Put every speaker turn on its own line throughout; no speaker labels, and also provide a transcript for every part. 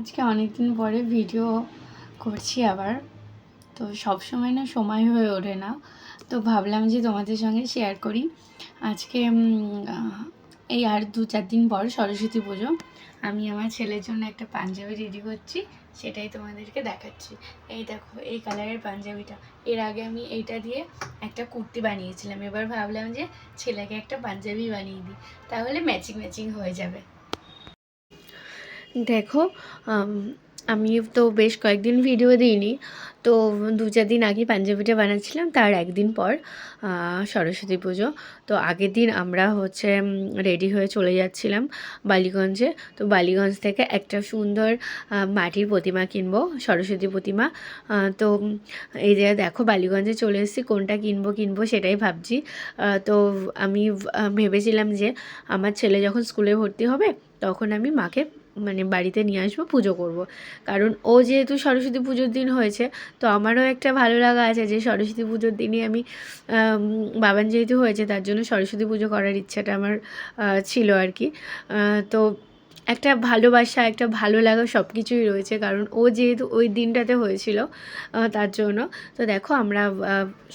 আজকে অনেক দিন পরে ভিডিও করছি আবার। তো সব সময় না সময় হয়ে ওঠে না। তো ভাবলাম যে তোমাদের সঙ্গে শেয়ার করি। আজকে এই আর দু চার দিন পর সরস্বতী পুজো। আমি আমার ছেলের জন্য একটা পাঞ্জাবি রেডি করছি, সেটাই তোমাদেরকে দেখাচ্ছি। এই দেখো, এই কালারের পাঞ্জাবিটা। এর আগে আমি এইটা দিয়ে একটা কুর্তি বানিয়েছিলাম। এবার ভাবলাম যে ছেলেকে একটা পাঞ্জাবি বানিয়ে দিই। তাহলে ম্যাচিং ম্যাচিং হয়ে যাবে। দেখো, আমি তো বেশ কয়েকদিন ভিডিও দিইনি, তো দু চার দিন আগে পাঞ্জাবিটা বানাচ্ছিলাম, তার একদিন পর সরস্বতী পুজো। তো আগের দিন আমরা হচ্ছে রেডি হয়ে চলে যাচ্ছিলাম বালিগঞ্জে। তো বালিগঞ্জ থেকে একটা সুন্দর মাটির প্রতিমা কিনবো, সরস্বতী প্রতিমা। তো এই যে দেখো বালিগঞ্জে চলে এসেছি, কোনটা কিনবো কিনবো সেটাই ভাবছি। তো আমি ভেবেছিলাম যে আমার ছেলে যখন স্কুলে ভর্তি হবে, তখন আমি মাকে মানে বাড়িতে নিয়ে আসব, পুজো করব। কারণ ও যেহেতু সরস্বতী পুজোর দিন হয়েছে, তো আমারও একটা ভালো লাগা আছে যে সরস্বতী পুজোর দিনই আমি বাবান যেহেতু হয়েছে, তার জন্য সরস্বতী পুজো করার ইচ্ছাটা আমার ছিল আর কি তো একটা ভালোবাসা, একটা ভালো লাগা সব কিছুই রয়েছে, কারণ ও যেহেতু ওই দিনটাতে হয়েছিল তার জন্য তো দেখো আমরা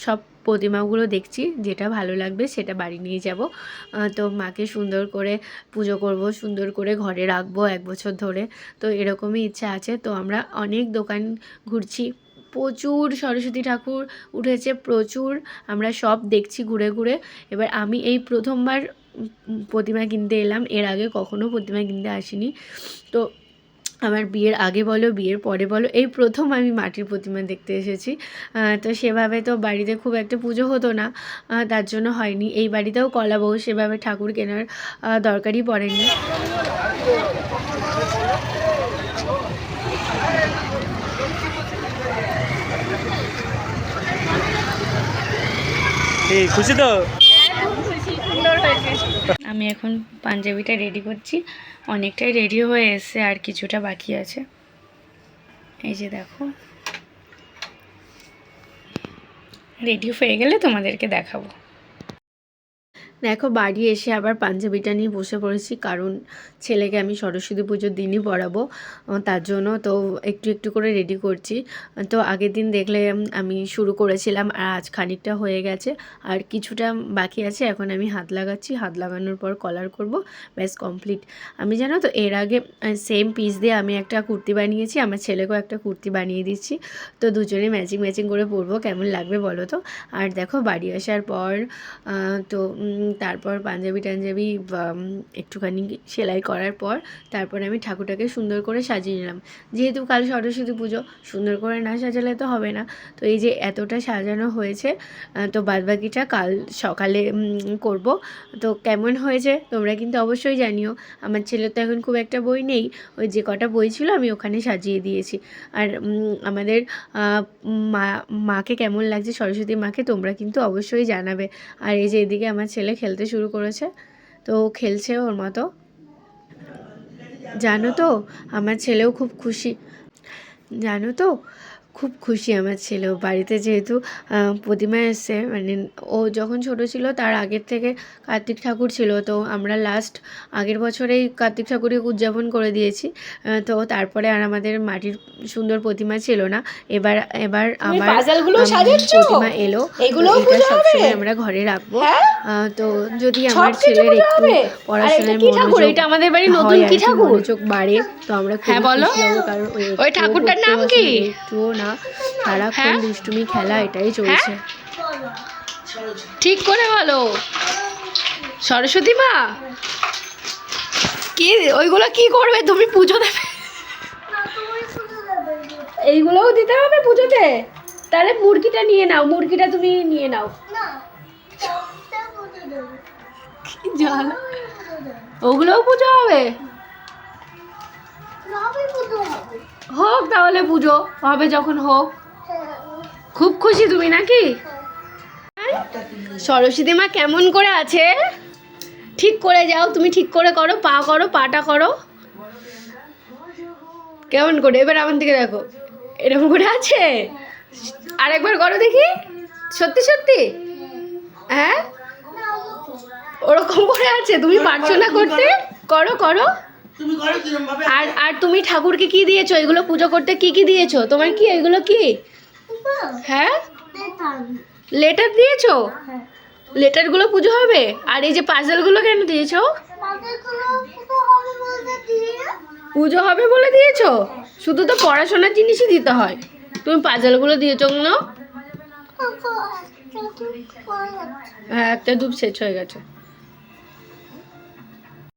সব প্রতিমাগুলো দেখছি, যেটা ভালো লাগবে সেটা বাড়ি নিয়ে যাব। তো মাকে সুন্দর করে পুজো করব, সুন্দর করে ঘরে রাখব এক বছর ধরে। তো এরকমই ইচ্ছা আছে। তো আমরা অনেক দোকান ঘুরছি। প্রচুর সরস্বতী ঠাকুর উঠেছে, প্রচুর। আমরা সব দেখছি ঘুরে ঘুরে। এবার আমি এই প্রথমবার প্রতিমা কিনতে এলাম। এর আগে কখনো প্রতিমা কিনতে আসিনি। তো আমার বিয়ের আগে বলো, বিয়ের পরে বলো, এই প্রথম আমি মাটির প্রতিমা দেখতে এসেছি। তো সেভাবে তো বাড়িতে খুব একটা পুজো হতো না তার জন্য হয়নি। এই বাড়িতেও কলা বউ সেভাবে ঠাকুর কেনার দরকারই পড়েনি।
খুশি তো?
আমি এখন পাঞ্জাবিটা রেডি করছি। অনেকটাই রেডি হয়ে এসছে, আর কিছুটা বাকি আছে। এই যে দেখো। রেডি হয়ে গেলে তোমাদেরকে দেখাবো। দেখো, বাড়ি এসে আবার পাঞ্জাবিটা নিয়ে বসে পড়েছি, কারণ ছেলেকে আমি সরস্বতী পুজোর দিনই পড়াবো। তার জন্য তো একটু একটু করে রেডি করছি। তো আগের দিন দেখলে আমি শুরু করেছিলাম, আর আজ খানিকটা হয়ে গেছে। আর কিছুটা বাকি আছে, এখন আমি হাত লাগাচ্ছি। হাত লাগানোর পর কলার করব, ব্যাস কমপ্লিট আমি জানো তো, এর আগে সেম পিস দিয়ে আমি একটা কুর্তি বানিয়েছি, আমার ছেলেকেও একটা কুর্তি বানিয়ে দিচ্ছি। তো দুজনে ম্যাচিং ম্যাচিং করে পরবো, কেমন লাগবে বলো তো? আর দেখো, বাড়ি আসার পর তো তারপর পাঞ্জাবি টাঞ্জাবি একটুখানি সেলাই করার পর তারপর আমি ঠাকুরটাকে সুন্দর করে সাজিয়ে নিলাম। যেহেতু কাল সরস্বতী পুজো, সুন্দর করে না সাজালে তো হবে না। তো এই যে এতটা সাজানো হয়েছে তো বাদবাকিটা কাল সকালে করব। তো কেমন হয়েছে তোমরা কিন্তু অবশ্যই জানিও। আমার ছেলের তো এখন খুব একটা বই নেই, ওই যে কটা বই ছিল আমি ওখানে সাজিয়ে দিয়েছি। আর আমাদের মা, মাকে কেমন লাগছে, সরস্বতী মাকে তোমরা কিন্তু অবশ্যই জানাবে। আর এই যে এদিকে আমার ছেলে খেলতে শুরু করেছে। তো খেলছে ওর মতো। জানো তো, আমার ছেলেও খুব খুশি। জানো তো খুব খুশি আমার ছেলেও বাড়িতে যেহেতু প্রতিমা এসছে মানে ও যখন ছোট ছিল তার আগের থেকে কার্তিক ঠাকুর ছিল তো আমরা লাস্ট আগের বছরেই কার্তিক ঠাকুরকে উদযাপন করে দিয়েছি তো তারপরে আর আমাদের মাটির সুন্দর প্রতিমা ছিল না এবার এবার
তুমি
আবার
পাজলগুলো
আম,
সাজাচ্ছ?
প্রতিমা এলো এটা সবসময় আমরা ঘরে রাখব
হ্যাঁ?
তো যদি আমার ছেলের একটু? পড়াশোনায়? মনোযোগ
এটা আমাদের বাড়ির নতুন কি ঠাকুর?
মনোযোগ বাড়ে তো আমরা খুব
হ্যাঁ, বলো।
ওই
ঠাকুরটার নাম কি?
একটুও না সারাক্ষণ
হ্যাঁ?
দুষ্টুমি খেলা এটাই চলছে।
ঠিক করে বলো। সরস্বতী মা? কি ওইগুলো কি করবে? তুমি পুজো দেবে। এইগুলোও দিতে হবে পুজোতে? তাহলে মুরগিটা নিয়ে নাও মুরগিটা তুমি নিয়ে নাও। কি জ্বালা? ওগুলোও পুজো হবে। হোক তাহলে পুজো, হবে যখন হোক। খুব খুশি তুমি নাকি? সরস্বতী মা কেমন করে আছে? ঠিক করে যাও, তুমি ঠিক করে করো, পা করো, পাটা করো। কেমন করে? এবার আমার দিকে দেখো। এরকম করে আছে? আরেকবার করো দেখি। সত্যি সত্যি? হ্যাঁ? ওরকম করে আছে? তুমি পারছ না করতে? করো করো। আর আর তুমি ঠাকুরকে কি দিয়েছ? এগুলো পুজো করতে কি কি দিয়েছ? তোমার কি? এগুলো কি? হ্যাঁ? লেটার দিয়েছ? লেটারগুলো পুজো হবে? আর এই যে পাজলগুলো কেন দিয়েছ? পুজো হবে বলে দিয়েছ? শুধু তো পড়াশোনার জিনিসই দিতে হয়। তুমি পাজলগুলো দিয়েছ না হ্যাঁ একটা ধূপ শেষ হয়ে গেছে।